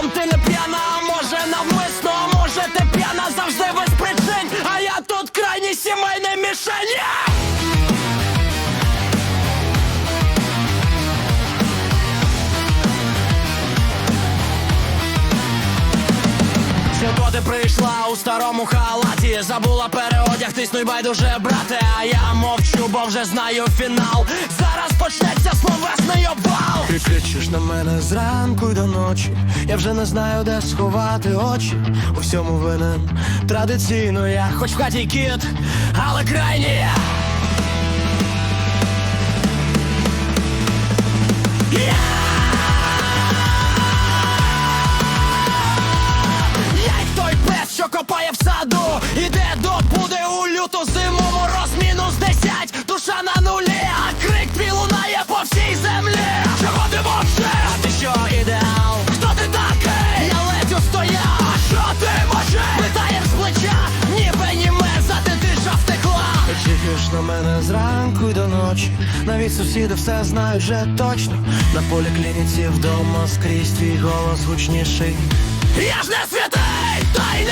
чесно, ти не п'яна, а може навмисно, а може ти п'яна завжди без причин, а я тут крайній сімейний мішень. Я! Сьогодні прийшла у старому халаті Забула переодягтись, ну й байдуже, брате А я мовчу, бо вже знаю фінал Зараз почнеться словесний обвал кричиш на мене зранку й до ночі. Я вже не знаю, де сховати очі. У всьому винен традиційно я Хоч в хаті кіт, але крайній я. Я! Й той пес, що копає в саду, іде до На мене зранку й до ночі. Навіть сусіди все знають вже точно. На поліклініці вдома скрізь твій голос гучніший. Я ж не святий, та й не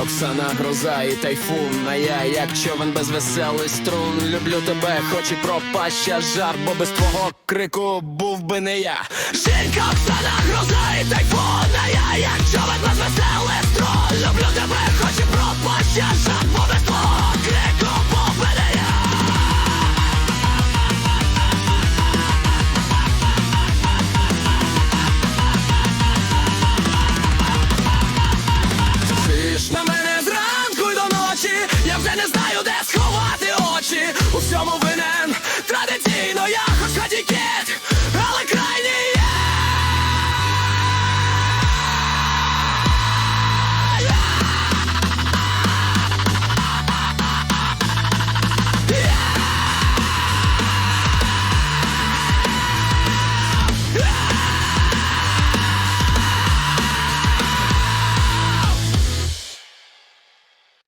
Оксана, гроза і тайфун А я як човен без веселий струн. Люблю тебе, хоч і пропаща жар Бо без твого крику був би не я. Жінка, Оксана, гроза і тайфун А я як човен без веселий струн. Люблю тебе, хоч і пропаща жар де сховати очі у всьому вине.